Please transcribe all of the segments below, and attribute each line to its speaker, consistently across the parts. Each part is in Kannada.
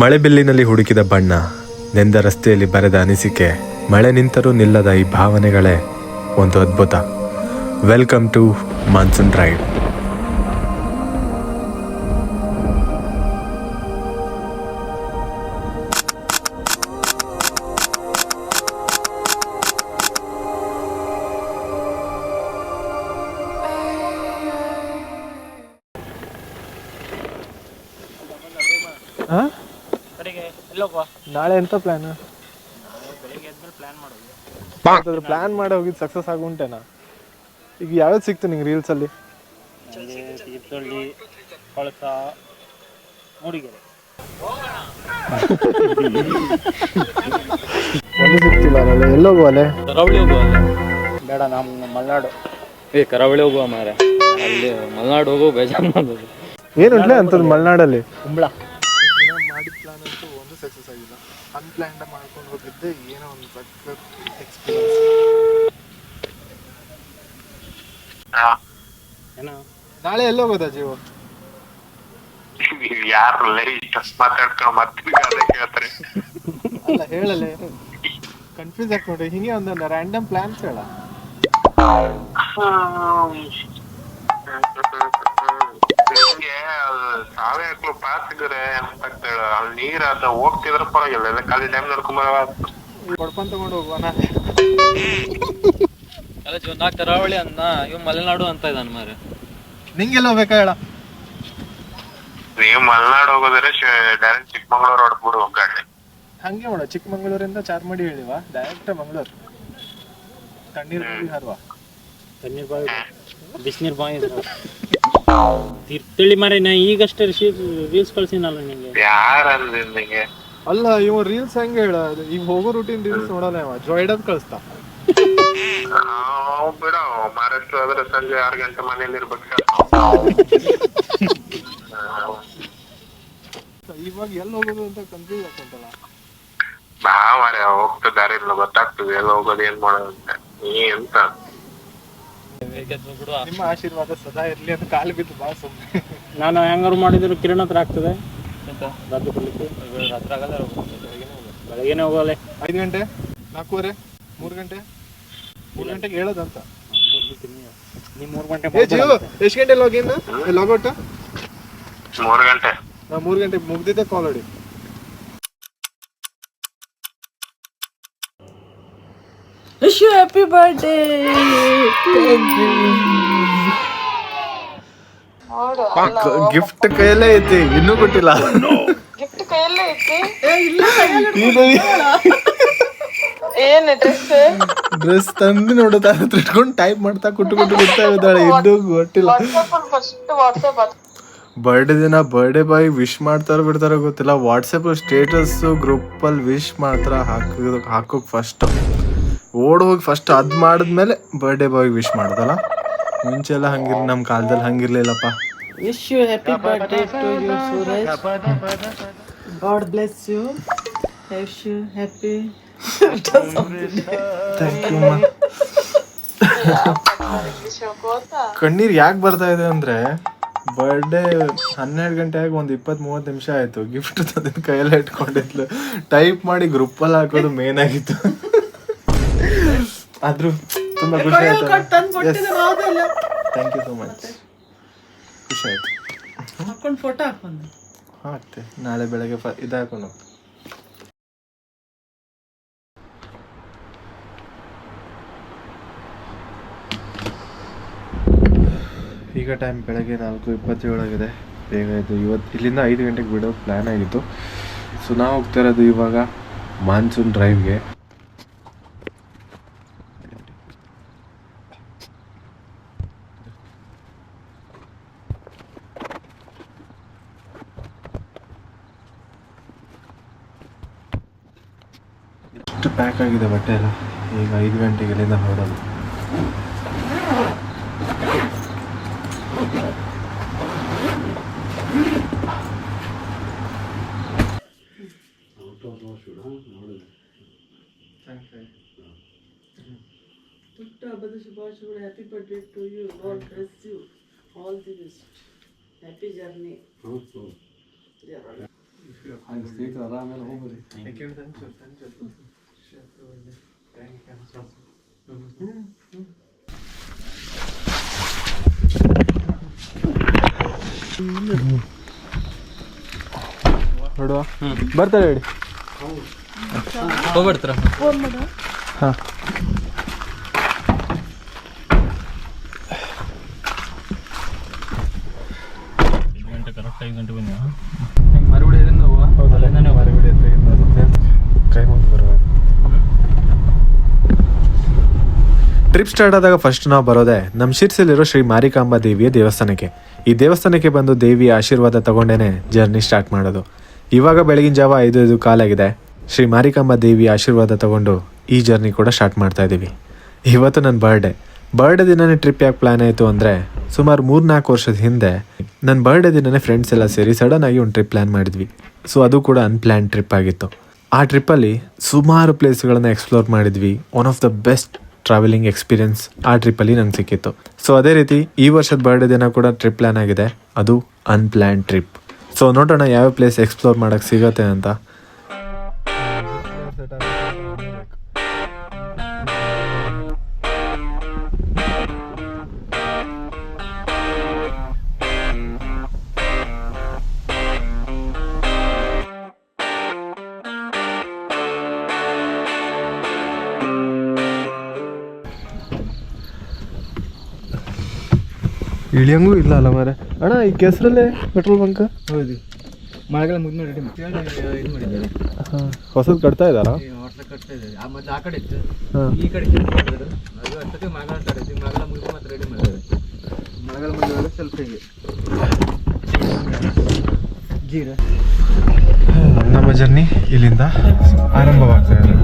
Speaker 1: ಮಳೆ ಬಿಲ್ಲಿನಲ್ಲಿ ಹುಡುಕಿದ ಬಣ್ಣ, ನೆಂದ ರಸ್ತೆಯಲ್ಲಿ ಬರೆದ ಅನಿಸಿಕೆ, ಮಳೆ ನಿಂತರೂ ನಿಲ್ಲದ ಈ ಭಾವನೆಗಳೇ ಒಂದು ಅದ್ಭುತ. ವೆಲ್ಕಮ್ ಟು ಮಾನ್ಸೂನ್ ಡ್ರೈವ್
Speaker 2: ನಾಳೆ ಎಂತ ಪ್ಲಾನ್
Speaker 3: ಬೆಳಿಗ್ಗೆ ಎದ್ಮೇಲೆ ಪ್ಲಾನ್ ಮಾಡೋದು
Speaker 2: ಪ್ಲಾನ್ ಮಾಡಿ ಹೋಗಿದ್ದು ಸಕ್ಸಸ್ ಆಗುಂಟೇನಾ ಈಗ ಯಾವ್ದು ಸಿಕ್ತು ನಿಂಗೆ ರೀಲ್ಸಲ್ಲಿ
Speaker 3: ತೀರ್ಥಹಳ್ಳಿ ಕೊಳಸ ಮೂಡಿಗೆರೆ.
Speaker 2: ಒಂದು ಸಿಕ್ತಿಲ್ಲ ಅಲ್ಲ ಎಲ್ಲೋಗುವ ಅಲ್ಲೇ?
Speaker 4: ಕರಾವಳಿ ಹೋಗುವ
Speaker 3: ಬೇಡ ನಮ್ಮ ಮಲೆನಾಡು.
Speaker 4: ಏ ಕರಾವಳಿ ಹೋಗುವ ಮಾರೆ ಅಲ್ಲಿ ಮಲೆನಾಡು ಹೋಗೋ ಬೇಜಾರು ಮಾಡೋದು
Speaker 2: ಏನು ಅಂತ ಅಂಥದ್ದು ಮಲೆನಾಡಲ್ಲಿ?
Speaker 3: ಕುಂಬಳ.
Speaker 2: ಮಾಡಿದ ಪ್ಲಾನ್ ಅಂತೂ ಒಂದು ಸಕ್ಸಸ್ ಆಗಿಲ್ಲ. ಅನ್ಪ್ಲಾನ್ಡ್ ಮಾಡ್ಕೊಂಡು ಹೋಗಿದ್ದೆ ಏನೋ ಒಂದು ಸಕ್ಸಸ್ ಎಕ್ಸ್ಪೀರಿಯನ್ಸ್
Speaker 3: ಏನೋ
Speaker 2: ನಾಳೆ ಎಲ್ಲೋಗೋದಾ ಜೀವ?
Speaker 5: ನೀವ್ ಯಾರು ಇಷ್ಟ ಮಾತಾಡ್ಕೊಂಡು ಮತ್ತೆ ಅದೇ ಕೇಳ್ತಾರೆ
Speaker 2: ಅಲ್ಲ ಹೇಳಲ್ಲ ಕನ್ಫ್ಯೂಸ್ ಆಗ್ಕೊಂಡ್ರೆ ಹಿಂಗೆ ಒಂದೊಂದು ರ್ಯಾಂಡಮ್ ಪ್ಲಾನ್ಸ್ ಹೇಳ.
Speaker 5: ನಿಮ್ಗೆ ಸಾವೇ ಹಾಕ್ಲು ಪಾಸ್ ಇದ್ರೆ ಅಂತ ಹೇಳ ಅಲ್ಲಿ ನೀರ್ ಅದ ಹೋಗ್ತಿದ್ರ ಪರವಾಗಿಲ್ಲ ಎಲ್ಲ ಖಾಲಿ ಟೈಮ್ ನೋಡ್ಕೊಂಬರವ
Speaker 2: ತಗೊಂಡು
Speaker 4: ಅಲ್ಲ ನಾ ಕರಾವಳಿ ಅನ್ನ ಇವ್ ಮಲೆನಾಡು ಅಂತ ಇದಾನ ಮಾರೆ
Speaker 2: ನಿಂಗೆಲ್ಲ ಹೋಗ್ಬೇಕಾ ಹೇಳ?
Speaker 5: ನೀವು ಮಲ್ನಾಡ್ ಹೋಗೋದ್ರೆ ಡೈರೆಕ್ಟ್ ಚಿಕ್ಕಮಂಗ್ಳೂರ್ ಹೊಡ್ಬಿಡು ಗಾಡಿ.
Speaker 2: ಹಂಗೆ ಮಾಡ ಚಿಕ್ಕಮಂಗ್ಳೂರಿಂದ ಚಾರ್ಮಡಿ ಹೇಳಿವ ಡೈರೆಕ್ಟ್ ಮಂಗ್ಳೂರ್. ತಣ್ಣೀರ್ ಹರ್ವಾ. ಹರ್ವ
Speaker 3: ತಣ್ಣೀರ್ ಬಾವಿ ಬಿಸಿನೀರ್ ಬಾವಿ ಇದಾವೆ. ಮಾರಿ ನಾ ಈಗಷ್ಟೇ ರೀಲ್ಸ್ ಕಳ್ಸಿನಲ್ಲ ನಿಂಗೆ.
Speaker 5: ಯಾರ ನಿಂಗೆ?
Speaker 2: ಅಲ್ಲ ಇವ ರೀಲ್ಸ್ ಹೆಂಗ ಹೇಳ? ಈಗ ಹೋಗೋ ರೂಟೀನ್ ರೀಲ್ಸ್ ನೋಡಲ್ಲ ಇವ ಅಂತ ಕಳಿಸ್ತಾ.
Speaker 5: ನಾವ್ ಬಿಡ ಮಹಾರಾಷ್ಟ್ರ ಆದ್ರೆ ಸಂಜೆ ಆರು ಗಂಟೆ ಮನೇಲಿ ಇರ್ಬೇಕು.
Speaker 2: ಇವಾಗ ಎಲ್ಲಿ ಹೋಗೋದು ಅಂತ ಕನ್ಫ್ಯೂಸ್ ಆಗ್ತಂತಲ್ಲ
Speaker 5: ಬಾ ಮಾರ ಹೋಗ್ತಾ ದಾರಿ ಇಲ್ಲ ಗೊತ್ತಾಗ್ತದೆ ಎಲ್ಲಿ ಹೋಗೋದು ಏನ್ ಮಾಡೋದು ಅಂತ. ನೀ ಎಂತ?
Speaker 2: ನಿಮ್ಮ ಆಶೀರ್ವಾದ ಸದಾ ಇರಲಿ ಅಂತ ಕಾಲು ಬಿದ್ದು ಬಾ ಸುಮ್ಮನೆ
Speaker 3: ನಾನು ಹೆಂಗಾರು ಮಾಡಿದ್ರು ಕಿರಣ ಹತ್ರ ಆಗ್ತದೆ.
Speaker 4: ಎಂತ?
Speaker 3: ರಾತ್ರಿ ಬರ್ಲಿಕ್ಕೆ
Speaker 4: ರಾತ್ರಿ ಆಗಲ್ಲ ಬೆಳಗ್ಗೆನೇ ಹೋಗೋದು.
Speaker 3: ಬೆಳಗ್ಗೆನೆ ಹೋಗಲೆ
Speaker 2: ಐದು ಗಂಟೆ? ನಾಲ್ಕೂವರೆ? ಮೂರು ಗಂಟೆ? ಮೂರು ಗಂಟೆಗೆ ಹೇಳೋದಂತ?
Speaker 3: ನೀ ಮೂರು ಗಂಟೆ
Speaker 2: ಜಿಯೋ ಎಷ್ಟು ಗಂಟೆ ಲಾಗಿನ್ ಲಾಗೌಟ್
Speaker 5: ಮೂರ್ ಗಂಟೆ.
Speaker 2: ನಾ ಮೂರು ಗಂಟೆಗೆ ಮುಗ್ದಿದ್ದೆ ಕಾಲ್ ಹೊಡಿ
Speaker 6: Birthday. ನೋಡು
Speaker 2: ಗಿಫ್ಟ್ ಕೈಯಲ್ಲೇ ಐತಿ ಇನ್ನೂ ಕೊಟ್ಟಿಲ್ಲ.
Speaker 6: ಗಿಫ್ಟ್ ಕೈಯಲ್ಲೇ ಐತಿ? ಏನ್ ಡ್ರೆಸ್
Speaker 2: ಡ್ರೆಸ್ ತಂದು ನೋಡು ತಾನ ಹತ್ರ ಇಟ್ಕೊಂಡು ಟೈಪ್ ಮಾಡ್ತಾ ಕೊಟ್ಟು ಕೊಟ್ಟು ಕೊಡ್ತಾ ಇದ್ದಾಳೆ ಇನ್ನೂ
Speaker 6: ಕೊಟ್ಟಿಲ್ಲ. ಫಸ್ಟ್ ವಾಟ್ಸಪ್
Speaker 2: ಬರ್ಡೇ ದಿನ ಬರ್ಡೇ ಬಾಯ್ ವಿಶ್ ಮಾಡ್ತಾರೋ ಬಿಡ್ತಾರೋ ಗೊತ್ತಿಲ್ಲ. ವಾಟ್ಸಪ್ ಸ್ಟೇಟಸ್ ಗ್ರೂಪ್ ಅಲ್ಲಿ ವಿಶ್ ಮಾಡ್ತಾರ ಹಾಕೋದು ಹಾಕೋಕ್ ಫಸ್ಟ್ ಓಡ್ ಹೋಗಿ ಫಸ್ಟ್ ಅದ್ ಮಾಡಿದ್ಮೇಲೆ ಬರ್ಡೇ ಬಾಯ್ ವಿಶ್ ಮಾಡ್ದಲ್ಲ? ಮುಂಚೆ ಎಲ್ಲ ಹಂಗಿರ್ ನಮ್ ಕಾಲದಲ್ಲಿ ಹಂಗಿರ್ಲಿಲ್ಲಪ್ಪ
Speaker 6: wish you happy birthday to you Suraj God bless you wish you happy
Speaker 2: thank you ಕಣ್ಣೀರ್ ಯಾಕೆ ಬರ್ತಾ ಇದೆ ಅಂದ್ರೆ ಬರ್ಡೇ ಹನ್ನೆರಡು ಗಂಟೆ ಆಗಿ ಒಂದು ಇಪ್ಪತ್ತ್ ಮೂವತ್ತು ನಿಮಿಷ ಆಯ್ತು. ಗಿಫ್ಟ್ ತಂದಿದ್ದು ಕೈಯಲ್ಲಿ ಇಟ್ಕೊಂಡಿದ್ಲು. ಟೈಪ್ ಮಾಡಿ ಗ್ರೂಪಲ್ಲಿ ಹಾಕೋದು ಮೇನ್ ಆಗಿತ್ತು. ಆದ್ರೂ ತುಂಬಾ ಖುಷಿ ಆಯ್ತು. ಥ್ಯಾಂಕ್ ಯು ಸೋ ಮಚ್ ಖುಷಿ ಆಯ್ತು.
Speaker 6: ಹಾಕೊಂಡು ಫೋಟೋ ಹಾಕೊಂಡು
Speaker 2: ಹಾಕ್ತೆ. ನಾಳೆ ಬೆಳಗ್ಗೆ ಫ ಇದು ಹಾಕೊಂಡು ಹೋಗ್ತೆ ಈಗ ಟೈಮ್ ಬೆಳಗ್ಗೆ ನಾಲ್ಕು ಇಪ್ಪತ್ತೇಳಾಗಿದೆ. ಬೇಗ ಇದು ಇವತ್ತು ಇಲ್ಲಿಂದ ಐದು ಗಂಟೆಗೆ ಬಿಡೋ ಪ್ಲ್ಯಾನ್ ಆಗಿತ್ತು. ಸೊ ನಾವು ಹೋಗ್ತಾ ಇರೋದು ಇವಾಗ ಮಾನ್ಸೂನ್ ಡ್ರೈವ್ಗೆ ಎಷ್ಟು ಬಟ್ಟೆ ಎಲ್ಲ. ಈಗ ಐದು ಗಂಟೆಗೆ ಇಲ್ಲಿಂದ ಹೊರಡೋದು
Speaker 6: ಪುಟ್ಟ ಹಬ್ಬದ ಶುಭಾಶಯಗಳು. Happy birthday to you God bless you all the best happy journey
Speaker 2: ನೋಡುವ. ಬರ್ತಾರೆ ಹೇಳಿ.
Speaker 4: ಹೋಗ್ಬಿಡ್ತಾರ?
Speaker 2: ಹಾಂ
Speaker 3: ಐದು ಗಂಟೆ ಕರೆಕ್ಟ್ ಐದು ಗಂಟೆ ಬಂದ
Speaker 4: ಮರುಗುಡಿ ಇದರಿಂದ ಹೋಗುವ
Speaker 2: ಹೌದಲ್ಲ ಮರಗುಡಿ ಹತ್ರ ಇದು ಬರುತ್ತೆ ಕೈ ಮುಗಿದು ಬರುವ ಟ್ರಿಪ್ ಸ್ಟಾರ್ಟ್ ಆದಾಗ ಫಸ್ಟ್ ನಾವು ಬರೋದೆ ನಮ್ಮ ಶಿರ್ಸಿಲಿರೋ ಶ್ರೀ ಮಾರಿಕಾಂಬಾ ದೇವಿಯ ದೇವಸ್ಥಾನಕ್ಕೆ. ಈ ದೇವಸ್ಥಾನಕ್ಕೆ ಬಂದು ದೇವಿಯ ಆಶೀರ್ವಾದ ತಗೊಂಡೇನೆ ಜರ್ನಿ ಸ್ಟಾರ್ಟ್ ಮಾಡೋದು. ಇವಾಗ ಬೆಳಗಿನ ಜಾವ ಐದು ಐದು ಕಾಲಾಗಿದೆ. ಶ್ರೀ ಮಾರಿಕಾಂಬಾ ದೇವಿಯ ಆಶೀರ್ವಾದ ತಗೊಂಡು ಈ ಜರ್ನಿ ಕೂಡ ಸ್ಟಾರ್ಟ್ ಮಾಡ್ತಾ ಇದ್ದೀವಿ ಇವತ್ತು ನನ್ನ ಬರ್ಡೇ ಬರ್ಡೇ ದಿನನೇ ಟ್ರಿಪ್ ಯಾಕೆ ಪ್ಲಾನ್ ಆಯಿತು ಅಂದರೆ ಸುಮಾರು ಮೂರ್ನಾಲ್ಕು ವರ್ಷದ ಹಿಂದೆ ನನ್ನ ಬರ್ಡೇ ದಿನನೇ ಫ್ರೆಂಡ್ಸ್ ಎಲ್ಲ ಸೇರಿ ಸಡನ್ ಆಗಿ ಒಂದು ಟ್ರಿಪ್ ಪ್ಲಾನ್ ಮಾಡಿದ್ವಿ. ಸೊ ಅದು ಕೂಡ ಅನ್ಪ್ಲ್ಯಾನ್ ಟ್ರಿಪ್ ಆಗಿತ್ತು. ಆ ಟ್ರಿಪ್ಪಲ್ಲಿ ಸುಮಾರು ಪ್ಲೇಸ್ಗಳನ್ನ ಎಕ್ಸ್ಪ್ಲೋರ್ ಮಾಡಿದ್ವಿ. One of the best travelling experience ಆ ಟ್ರಿಪ್ಪಲ್ಲಿ ನಂಗೆ ಸಿಕ್ಕಿತ್ತು. ಸೊ ಅದೇ ರೀತಿ ಈ ವರ್ಷದ ಬರ್ಡೇ ದಿನ ಕೂಡ ಟ್ರಿಪ್ ಪ್ಲ್ಯಾನ್ ಆಗಿದೆ. ಅದು ಅನ್ಪ್ಲ್ಯಾನ್ ಟ್ರಿಪ್ ಸೊ ನೋಡೋಣ ಯಾವ ಪ್ಲೇಸ್ ಎಕ್ಸ್ಪ್ಲೋರ್ ಮಾಡೋಕ್ಕೆ ಸಿಗತ್ತೆ ಅಂತ. ಇಳಿಯಂಗೂ ಇಲ್ಲ ಅಲ್ಲ ಮಾರೆ ಅಣ್ಣ ಈ ಕೆಸರಲ್ಲೇ ಪೆಟ್ರೋಲ್ ಬಂಕ್
Speaker 4: ಹೌದು. ಮಳೆಗಾಲ ಮುಗಿದ್ಮೇಲೆ ರೆಡಿ ಮಾಡಿ ಇದು ಮಾಡಿದ್ದಾರೆ.
Speaker 2: ಹೊಸದು ಕಟ್ತಾ ಇದ್ದಾರಾ?
Speaker 4: ಹೊಸ ಕಟ್ತಾ ಇದೆ ಆ ಮಧ್ಯ ಆ ಕಡೆ ಇತ್ತು. ಈ ಕಡೆ ಮಾಡಿದ್ರು. ಅದು ಅಷ್ಟೊತ್ತಿಗೆ ಮಳೆಗಾಲ ಸ್ಟಾರ್ಟ್ ಆಯ್ತು. ಮಳೆಗಾಲ ಮುಗಿದು ಮತ್ತೆ ರೆಡಿ ಮಾಡಿದ್ದಾರೆ. ಮಳೆಗಾಲ ಮುಗಿದಾಗ ಸ್ವಲ್ಪ ಹೀಗೆ. ಜೀರ.
Speaker 2: ನಮ್ಮ ಜರ್ನಿ ಇಲ್ಲಿಂದ ಆರಂಭವಾಗ್ತಾ ಇದೆ.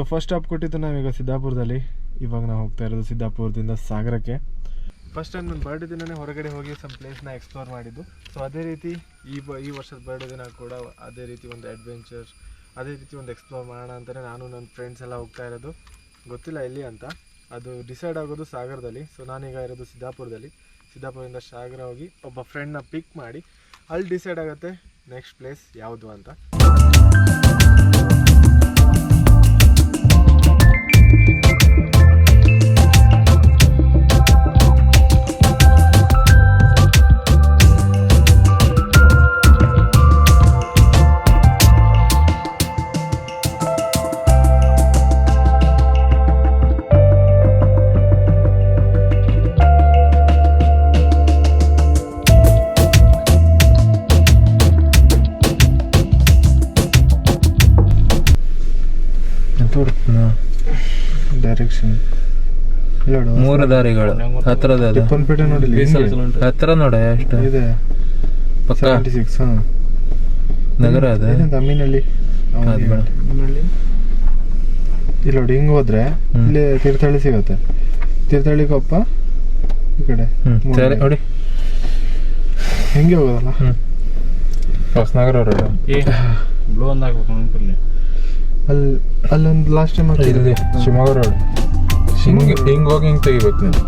Speaker 2: ಸೊ ಫಸ್ಟ್ ಸ್ಟಾಪ್ ಕೊಟ್ಟಿದ್ದು ನಾವೀಗ ಸಿದ್ದಾಪುರದಲ್ಲಿ. ಇವಾಗ ನಾವು ಹೋಗ್ತಾ ಇರೋದು ಸಿದ್ದಾಪುರದಿಂದ ಸಾಗರಕ್ಕೆ. ಫಸ್ಟ್ ಟೈಮ್ ನನ್ನ ಬರ್ಡೇ ದಿನನೇ ಹೊರಗಡೆ ಹೋಗಿ ಸಮ್ ಪ್ಲೇಸ್ನ ಎಕ್ಸ್ಪ್ಲೋರ್ ಮಾಡಿದ್ದು. ಸೊ ಅದೇ ರೀತಿ ಈ ಬ, ಈ ವರ್ಷದ ಬರ್ಡೇ ದಿನ ಕೂಡ ಅದೇ ರೀತಿ ಒಂದು ಅಡ್ವೆಂಚರ್ ಅದೇ ರೀತಿ ಒಂದು ಎಕ್ಸ್ಪ್ಲೋರ್ ಮಾಡೋಣ ಅಂತಲೇ ನಾನು, ನನ್ನ ಫ್ರೆಂಡ್ಸ್ ಎಲ್ಲ ಹೋಗ್ತಾ ಇರೋದು. ಗೊತ್ತಿಲ್ಲ ಎಲ್ಲಿ ಅಂತ. ಅದು ಡಿಸೈಡ್ ಆಗೋದು ಸಾಗರದಲ್ಲಿ. ಸೊ ನಾನೀಗ ಇರೋದು ಸಿದ್ದಾಪುರದಲ್ಲಿ. ಸಿದ್ದಾಪುರದಿಂದ ಸಾಗರ ಹೋಗಿ ಒಬ್ಬ ಫ್ರೆಂಡ್ನ ಪಿಕ್ ಮಾಡಿ, ಅಲ್ಲಿ ಡಿಸೈಡ್ ಆಗುತ್ತೆ ನೆಕ್ಸ್ಟ್ ಪ್ಲೇಸ್ ಯಾವುದು ಅಂತ. ಡೈರೆಕ್ಷನ್
Speaker 4: ಮೂರು ದಾರಿಗಳು. ಹತ್ರದ
Speaker 2: ಟಿಪ್ಪನ್ಪೇಟೆ ನೋಡಿ
Speaker 4: ಹತ್ರ ನೋಡ ಎಷ್ಟು?
Speaker 2: ಇದೆ.
Speaker 4: ಪಕ್ಕ.
Speaker 2: ಸೆವೆಂಟಿ ಸಿಕ್ಸ್ ಹಾಂ.
Speaker 4: ನಗರ ಅದೇ?
Speaker 2: ಅಮ್ಮಿನಳ್ಳಿ ಇಲ್ಲ ನೋಡಿ ಹಿಂಗೆ ಹೋದ್ರೆ. ಇಲ್ಲಿ ತೀರ್ಥಹಳ್ಳಿ ಸಿಗುತ್ತೆ. ತೀರ್ಥಹಳ್ಳಿ ಕೊಪ್ಪ ಈ ಕಡೆ.
Speaker 4: ಸರಿ ನೋಡಿ
Speaker 2: ಹೆಂಗೆ ಹೋಗೋದಲ್ಲ?
Speaker 4: ಹೊಸನಗರ ರೋಡ್
Speaker 3: ಬ್ಲೋ ಒಂದು ಹಾಕ್ಬೇಕು
Speaker 2: ಅಲ್ಲಿ ಅಲ್ಲೊಂದು ಲಾಸ್ಟ್ ಟೈಮ್
Speaker 4: ಇಲ್ಲಿ ಶಿವಮೊಗ್ಗ ರೋಡ್ ಹಿಂಗೆ ಹಿಂಗೆ ಹೋಗಿ ಹಿಂಗೆ ತೆಗಿಬೇಕು ನೀನು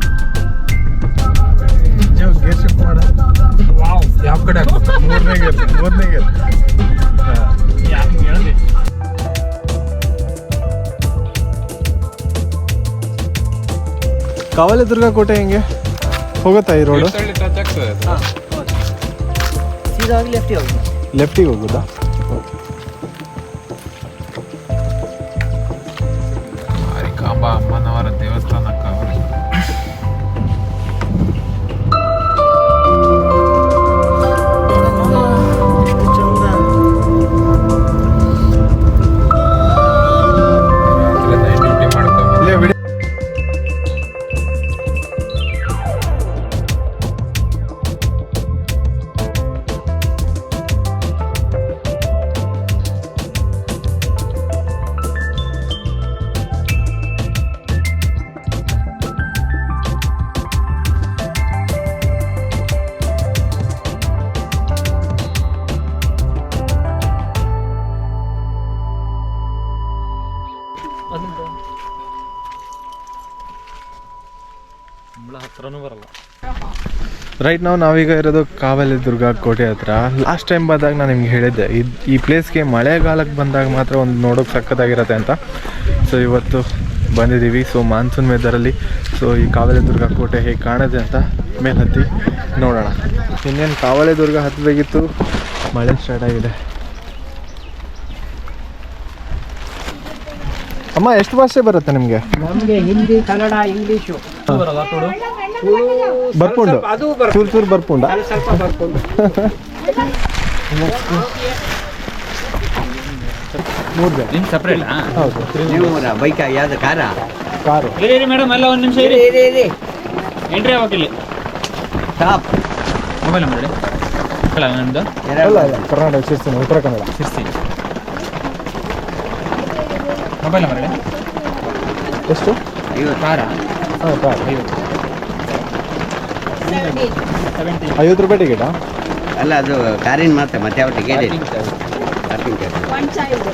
Speaker 2: ಗೇರ್
Speaker 4: ಯಾವ ಕಡೆ ಹಾಕ್ಬೇಕು?
Speaker 2: ಮೂರನೇ ಗೇರ್ ಮೂರನೇ ಗೇರ್
Speaker 3: ಯಾರು ಹೇಳಿದೆ?
Speaker 2: ಕಾವಲಿ ದುರ್ಗ ಕೋಟೆ ಹೆಂಗೆ? ಹೋಗುತ್ತಾ ಈ ರೋಡು ಲೆಫ್ಟಿಗೆ ಹೋಗುದಾ? ರೈಟ್ ನಾವು ನಾವೀಗ ಇರೋದು ಕಾವಲಿ ದುರ್ಗ ಕೋಟೆ ಹತ್ರ. ಲಾಸ್ಟ್ ಟೈಮ್ ಬಂದಾಗ ನಾನು ನಿಮ್ಗೆ ಹೇಳಿದ್ದೆ ಇದು ಈ ಪ್ಲೇಸ್ಗೆ ಮಳೆಗಾಲಕ್ಕೆ ಬಂದಾಗ ಮಾತ್ರ ಒಂದು ನೋಡೋಕೆ ಸಕ್ಕತ್ತಾಗಿರತ್ತೆ ಅಂತ. ಸೊ ಇವತ್ತು ಬಂದಿದ್ದೀವಿ ಸೊ ಮಾನ್ಸೂನ್ ವೆದರಲ್ಲಿ ಸೊ ಈ ಕಾವಲಿ ದುರ್ಗ ಕೋಟೆ ಹೇಗೆ ಕಾಣುತ್ತೆ ಅಂತ ಮೇಲೆ ಹತ್ತಿ ನೋಡೋಣ. ಇನ್ನೇನು ಕಾವಲಿ ದುರ್ಗ ಹತ್ತಬೇಕಿತ್ತು ಮಳೆ ಸ್ಟಾರ್ಟ್ ಆಗಿದೆ. ಅಮ್ಮ ಎಷ್ಟು ಭಾಷೆ ಬರುತ್ತೆ ನಿಮಗೆ?
Speaker 7: ನಮಗೆ ಹಿಂದಿ ಕನ್ನಡ ಇಂಗ್ಲೀಷು.
Speaker 2: ಬರ್ಪುಂಡು. ಚೂರು ಚೂರು ಬರ್ಪುಂಡ?
Speaker 7: ಅದು ಸ್ವಲ್ಪ ಬರ್ಕೊಂಡು
Speaker 4: ನಿಮ್ ಸಪ್ರೇಟ್
Speaker 2: ಹೌದು.
Speaker 7: ನೀವು ಬೈಕ ಯಾವ್ದು ಕಾರ
Speaker 2: ಕಾರು.
Speaker 3: ಇರಿ ಮೇಡಮ್ ಎಲ್ಲ ಒಂದು ನಿಮಿಷ ಇರಿ.
Speaker 7: ಇರಿ ಇರಿ
Speaker 3: ಎಂಟ್ರಿ ಆಗ್ಬೇಕಿಲ್ಲಿ
Speaker 7: ಟಾಪ್
Speaker 4: ಮೊಬೈಲ್ ನಂಬರ್ ಹೇಳ ನಂದು.
Speaker 2: ಅಲ್ಲ ಅಲ್ಲ Karnataka ಶಿರ್ಸಿನ Uttara Kannada.
Speaker 4: Sixty mobile number ಹೇಳಿ
Speaker 2: ಎಷ್ಟು?
Speaker 7: ಐವತ್ತು.
Speaker 4: ಕಾರ್
Speaker 2: ಐವತ್ತು. ರೂಪಾಯಿ ಟಿಕೆಟಾ
Speaker 7: ಅಲ್ಲ ಅದು ಕಾರಿನ ಮಾತ್ರ ಮತ್ತೆ ಯಾವ ಟಿಕೆಟ್ ಇಲ್ಲ parking charge
Speaker 8: One child.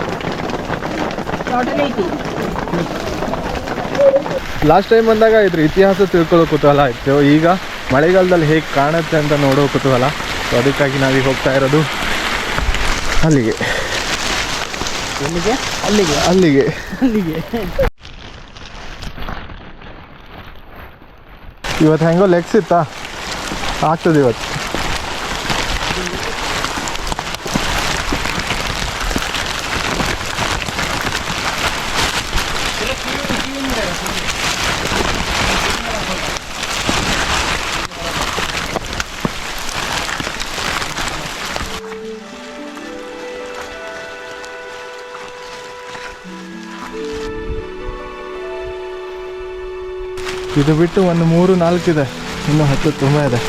Speaker 8: Total 80.
Speaker 2: Last time ಬಂದಾಗ ಇದ್ರ ಇತಿಹಾಸ ತಿಳ್ಕೊಳ್ಳೋ ಕುತೂಹಲ ಇತ್ತು. ಈಗ ಮಳೆಗಾಲದಲ್ಲಿ ಹೇಗೆ ಕಾಣುತ್ತೆ ಅಂತ ನೋಡೋ ಕುತೂಹಲ. ಸೊ ಅದಕ್ಕಾಗಿ ನಾವೀಗ ಹೋಗ್ತಾ ಇರೋದು ಅಲ್ಲಿಗೆ. ಅಲ್ಲಿಗೆ. ಅಲ್ಲಿಗೆ. ಅಲ್ಲಿಗೆ. ಇವತ್ತು ಹೆಂಗೋ ಲೆಗ್ಸ್ ಇತ್ತಾ? ಆಗ್ತದೆ ಇವತ್ತು. ಇದು ಬಿಟ್ಟು ಒಂದು ಮೂರು ನಾಲ್ಕು ಇದೆ ಇನ್ನು ಹತ್ತು ತುಂಬ ಇದೆ.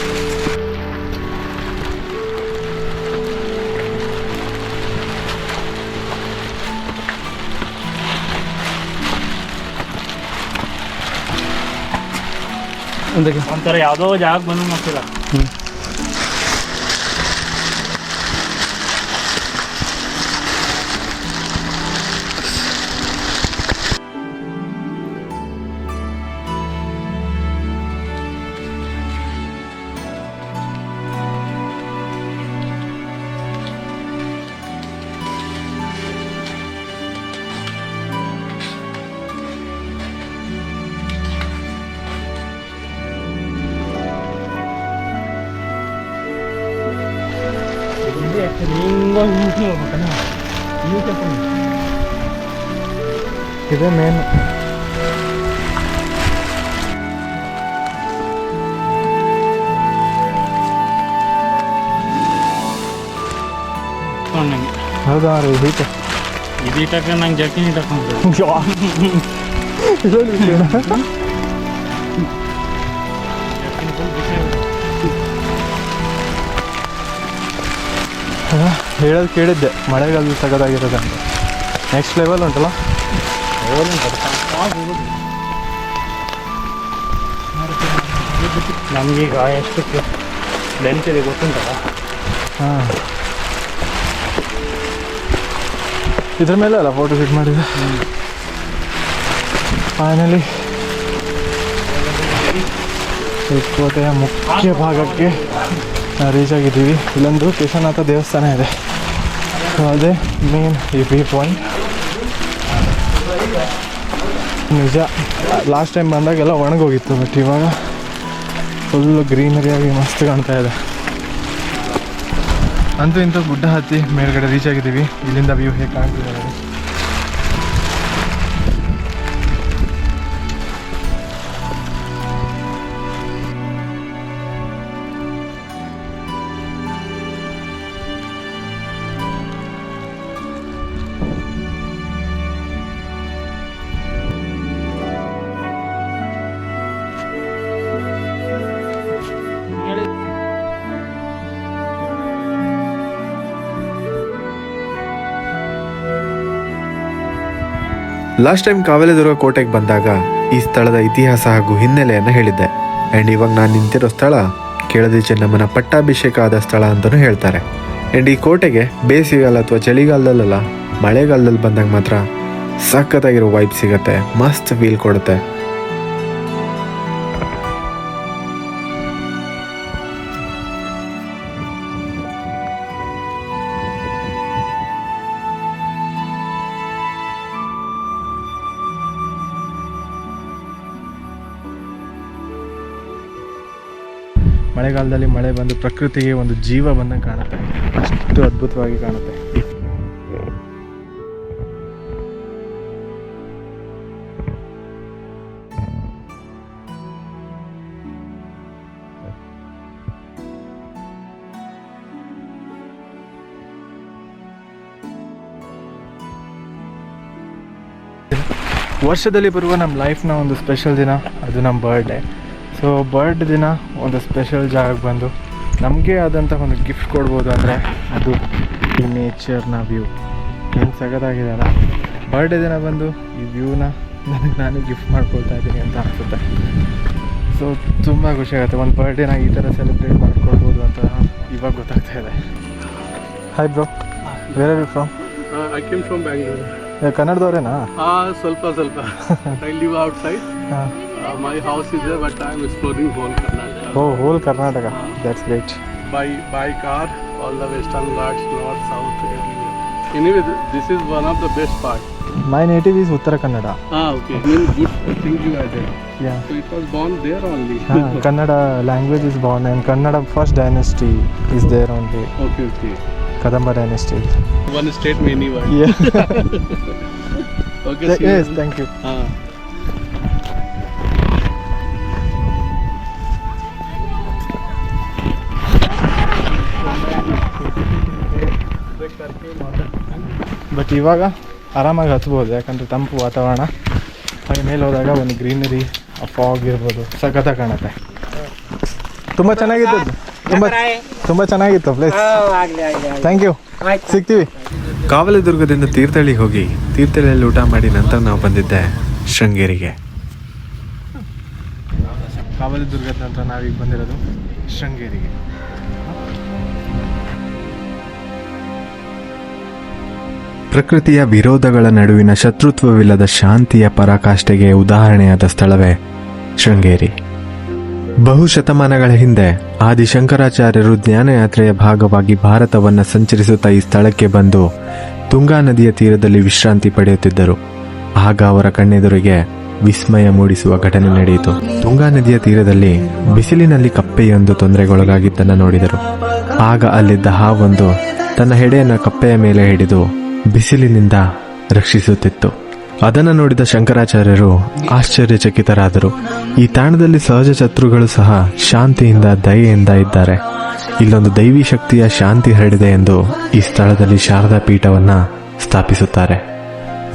Speaker 3: ಒಂಥರ ಯಾವುದೋ ಜಾಗ ಬಂದು ಮಾಡ್ತಿಲ್ಲ
Speaker 2: ಇದೆ ಮೇನ್ ಹೌದಾ ರೀ ಹೀಗೆ
Speaker 3: ಇದು ಇಟ್ಟಕ್ಕೆ ನಂಗೆ ಜರ್ಕಿನ್ ಇಟ್ಟಕೊಂಡು
Speaker 2: ಹೇಳೋದು ಕೇಳಿದ್ದೆ ಮಳೆಗಾಲದಲ್ಲಿ ಸಗದಾಗಿರೋದು ಅಂತ ನೆಕ್ಸ್ಟ್ ಲೆವೆಲ್ ಉಂಟಲ್ಲ?
Speaker 3: ನಮಗೀಗ ಎಷ್ಟು ಲೆಂತ್ ಇದೆ ಗೊತ್ತುಂಟಲ್ಲ?
Speaker 2: ಹಾಂ. ಇದ್ರ ಮೇಲೆ ಅಲ್ಲ ಫೋಟೋ ಶೂಟ್ ಮಾಡಿದೆ ಫೈನಲಿ ಈ ಕೋಟೆಯ ಮುಖ್ಯ ಭಾಗಕ್ಕೆ ರೀಚ್ ಆಗಿದ್ದೀವಿ. ಇಲ್ಲೊಂದು ಕೇಶವನಾಥ ದೇವಸ್ಥಾನ ಇದೆ. ಸೊ ಅದೇ ಮೇನ್ ಈ ವ್ಯೂ ಪಾಯಿಂಟ್ ನಿಜ. ಲಾಸ್ಟ್ ಟೈಮ್ ಬಂದಾಗೆಲ್ಲ ಒಣಗೋಗಿತ್ತು ಬಟ್ ಇವಾಗ ಫುಲ್ಲು ಗ್ರೀನರಿಯಾಗಿ ಮಸ್ತ್ ಕಾಣ್ತಾ ಇದೆ. ಅಂತೂ ಇಂಥ ಗುಡ್ಡ ಹತ್ತಿ ಮೇಲ್ಗಡೆ ರೀಚ್ ಆಗಿದ್ದೀವಿ. ಇಲ್ಲಿಂದ ವ್ಯೂ ಹೇಗೆ ಕಾಣ್ತಿದೆ
Speaker 1: ಲಾಸ್ಟ್ ಟೈಮ್ ಕಾವಲೆದುರ್ಗ ಕೋಟೆಗೆ ಬಂದಾಗ ಈ ಸ್ಥಳದ ಇತಿಹಾಸ ಹಾಗೂ ಹಿನ್ನೆಲೆಯನ್ನು ಹೇಳಿದ್ದೆ. ಆ್ಯಂಡ್ ಇವಾಗ ನಾನು ನಿಂತಿರೋ ಸ್ಥಳ ಕೆಳದಿ ಚೆನ್ನಮ್ಮನ ಪಟ್ಟಾಭಿಷೇಕ ಆದ ಸ್ಥಳ ಅಂತಲೂ ಹೇಳ್ತಾರೆ. ಆ್ಯಂಡ್ ಈ ಕೋಟೆಗೆ ಬೇಸಿಗೆಗಾಲ ಅಥವಾ ಚಳಿಗಾಲದಲ್ಲ ಮಳೆಗಾಲದಲ್ಲಿ ಬಂದಾಗ ಮಾತ್ರ ಸಖತ್ತಾಗಿರೋ ವೈಬ್ ಸಿಗುತ್ತೆ, ಮಸ್ತ್ ಫೀಲ್ ಕೊಡುತ್ತೆ.
Speaker 2: ಮಳೆಗಾಲದಲ್ಲಿ ಮಳೆ ಬಂದು ಪ್ರಕೃತಿಗೆ ಒಂದು ಜೀವ ಬಂದಂಗೆ ಕಾಣುತ್ತೆ. ಅಷ್ಟು ಅದ್ಭುತವಾಗಿ ಕಾಣುತ್ತೆ. ವರ್ಷದಲ್ಲಿ ಬರುವ ನಮ್ಮ ಲೈಫ್ನ ಒಂದು ಸ್ಪೆಷಲ್ ದಿನ, ಅದು ನಮ್ಮ ಬರ್ಡೇ ಸೊ ಬರ್ಡ್ ದಿನ ಒಂದು ಸ್ಪೆಷಲ್ ಜಾಗಕ್ಕೆ ಬಂದು ನಮಗೆ ಆದಂಥ ಒಂದು ಗಿಫ್ಟ್ ಕೊಡ್ಬೋದು ಅಂದರೆ ಅದು ಈ ನೇಚರ್ನ ವ್ಯೂ ಏನು ಸಗದಾಗಿದೆ ಅಲ್ಲ? ಬರ್ಡೇ ದಿನ ಬಂದು ಈ ವ್ಯೂನ ನನಗೆ ನಾನು ಗಿಫ್ಟ್ ಮಾಡ್ಕೊಳ್ತಾ ಇದ್ದೀನಿ ಅಂತ ಅನಿಸುತ್ತೆ. ಸೊ ತುಂಬ ಖುಷಿ ಆಗುತ್ತೆ. ಒಂದು ಬರ್ಡೇನ ಈ ಥರ ಸೆಲೆಬ್ರೇಟ್ ಮಾಡ್ಕೊಳ್ಬೋದು ಅಂತ ಇವಾಗ ಗೊತ್ತಾಗ್ತಾ ಇದೆ. Hi bro you from
Speaker 9: I came from Bangalore
Speaker 2: ಕನ್ನಡದವರೇನಾ
Speaker 9: ಸ್ವಲ್ಪ ಸ್ವಲ್ಪ. ಐ ಲಿವ್ ಔಟ್ ಸೈಡ್
Speaker 2: ಹಾಂ.
Speaker 9: My house is there, but I'm exploring whole Karnataka.
Speaker 2: Oh, whole Karnataka. That's great.
Speaker 9: By by car, all the western Ghats, north, south, everywhere. Anyway, this is one of the best part.
Speaker 2: My native is Uttara
Speaker 9: Ah, okay. Means good thing you there
Speaker 2: Yeah.
Speaker 9: So it was born there only.
Speaker 2: ah, Kannada language is born, and Kannada first dynasty is there only.
Speaker 9: Okay, okay.
Speaker 2: Kadamba dynasty.
Speaker 9: One state, many words. Yeah. okay. Th- yes,
Speaker 2: you. thank you.
Speaker 9: Ah.
Speaker 2: But ಇವಾಗ ಆರಾಮಾಗಿ ಹತ್ಬೋದು ಯಾಕಂದರೆ ತಂಪು ವಾತಾವರಣ. ಹಾಗೆ ಮೇಲೆ ಹೋದಾಗ ಒಂದು ಗ್ರೀನರಿ ಫಾಗ್ ಇರ್ಬೋದು ಸಖತ್ತ ಕಾಣುತ್ತೆ. ತುಂಬ ಚೆನ್ನಾಗಿತ್ತು ತುಂಬ ತುಂಬ ಚೆನ್ನಾಗಿತ್ತು ಪ್ಲೇಸ್ ಥ್ಯಾಂಕ್ ಯು ಸಿಗ್ತೀವಿ.
Speaker 1: ಕಾವಲದುರ್ಗದಿಂದ ತೀರ್ಥಹಳ್ಳಿ ಹೋಗಿ ತೀರ್ಥಹಳ್ಳಿಯಲ್ಲಿ ಊಟ ಮಾಡಿ ನಂತರ ನಾವು ಬಂದಿದ್ದೆ ಶೃಂಗೇರಿಗೆ.
Speaker 2: ಕಾವಲದುರ್ಗದ ನಂತರ ನಾವೀಗ ಬಂದಿರೋದು ಶೃಂಗೇರಿಗೆ.
Speaker 1: ಪ್ರಕೃತಿಯ ವಿರೋಧಗಳ ನಡುವಿನ ಶತ್ರುತ್ವವಿಲ್ಲದ ಶಾಂತಿಯ ಪರಾಕಾಷ್ಠೆಗೆ ಉದಾಹರಣೆಯಾದ ಸ್ಥಳವೇ ಶೃಂಗೇರಿ. ಬಹು ಶತಮಾನಗಳ ಹಿಂದೆ ಆದಿಶಂಕರಾಚಾರ್ಯರು ಜ್ಞಾನಯಾತ್ರೆಯ ಭಾಗವಾಗಿ ಭಾರತವನ್ನು ಸಂಚರಿಸುತ್ತಾ ಈ ಸ್ಥಳಕ್ಕೆ ಬಂದು ತುಂಗಾ ನದಿಯ ತೀರದಲ್ಲಿ ವಿಶ್ರಾಂತಿ ಪಡೆಯುತ್ತಿದ್ದರು. ಆಗ ಅವರ ಕಣ್ಣೆದುರಿಗೆ ವಿಸ್ಮಯ ಮೂಡಿಸುವ ಘಟನೆ ನಡೆಯಿತು. ತುಂಗಾ ನದಿಯ ತೀರದಲ್ಲಿ ಬಿಸಿಲಿನಲ್ಲಿ ಕಪ್ಪೆಯೊಂದು ತೊಂದರೆಗೊಳಗಾಗಿದ್ದನ್ನು ನೋಡಿದರು. ಆಗ ಅಲ್ಲಿದ್ದ ಹಾವೊಂದು ತನ್ನ ಹೆಡೆಯನ್ನು ಕಪ್ಪೆಯ ಮೇಲೆ ಹಿಡಿದು ಬಿಸಿಲಿನಿಂದ ರಕ್ಷಿಸುತ್ತಿತ್ತು. ಅದನ್ನು ನೋಡಿದ ಶಂಕರಾಚಾರ್ಯರು ಆಶ್ಚರ್ಯಚಕಿತರಾದರು. ಈ ತಾಣದಲ್ಲಿ ಸಹಜ ಶತ್ರುಗಳು ಸಹ ಶಾಂತಿಯಿಂದ, ದಯೆಯಿಂದ ಇದ್ದಾರೆ. ಇಲ್ಲೊಂದು ದೈವಿ ಶಕ್ತಿಯ ಶಾಂತಿ ಹರಡಿದೆ ಎಂದು ಈ ಸ್ಥಳದಲ್ಲಿ ಶಾರದಾ ಪೀಠವನ್ನ ಸ್ಥಾಪಿಸುತ್ತಾರೆ.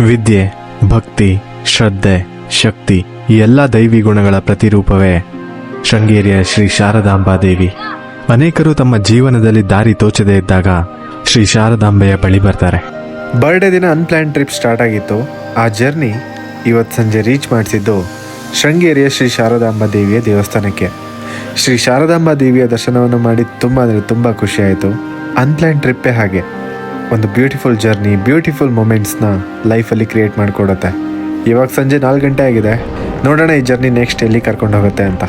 Speaker 1: ವಿದ್ಯೆ, ಭಕ್ತಿ, ಶ್ರದ್ಧೆ, ಶಕ್ತಿ ಈ ಎಲ್ಲ ದೈವಿ ಗುಣಗಳ ಪ್ರತಿರೂಪವೇ ಶೃಂಗೇರಿಯ ಶ್ರೀ ಶಾರದಾಂಬಾ ದೇವಿ ಅನೇಕರು ತಮ್ಮ ಜೀವನದಲ್ಲಿ ದಾರಿ ತೋಚದೇ ಇದ್ದಾಗ ಶ್ರೀ ಶಾರದಾಂಬೆಯ ಬಳಿ ಬರ್ತಾರೆ. ಬರ್ಡೇ ದಿನ ಅನ್ಪ್ಲ್ಯಾನ್ ಟ್ರಿಪ್ ಸ್ಟಾರ್ಟ್ ಆಗಿತ್ತು. ಆ ಜರ್ನಿ ಇವತ್ತು ಸಂಜೆ ರೀಚ್ ಮಾಡಿಸಿದ್ದು ಶೃಂಗೇರಿಯ ಶ್ರೀ ಶಾರದಾಂಬ ದೇವಿಯ ದೇವಸ್ಥಾನಕ್ಕೆ. ಶ್ರೀ ಶಾರದಾಂಬ ದೇವಿಯ ದರ್ಶನವನ್ನು ಮಾಡಿ ತುಂಬ ಅಂದರೆ ತುಂಬ ಖುಷಿಯಾಯಿತು ಆಯಿತು. ಅನ್ಪ್ಲಾನ್ ಟ್ರಿಪ್ಪೇ ಹಾಗೆ. ಒಂದು ಬ್ಯೂಟಿಫುಲ್ ಜರ್ನಿ ಬ್ಯೂಟಿಫುಲ್ ಮೂಮೆಂಟ್ಸ್ನ ಲೈಫಲ್ಲಿ ಕ್ರಿಯೇಟ್ ಮಾಡಿಕೊಡುತ್ತೆ. ಇವಾಗ ಸಂಜೆ ನಾಲ್ಕು ಗಂಟೆ ಆಗಿದೆ. ನೋಡೋಣ ಈ ಜರ್ನಿ ನೆಕ್ಸ್ಟ್ ಎಲ್ಲಿ ಕರ್ಕೊಂಡು ಹೋಗುತ್ತೆ ಅಂತ.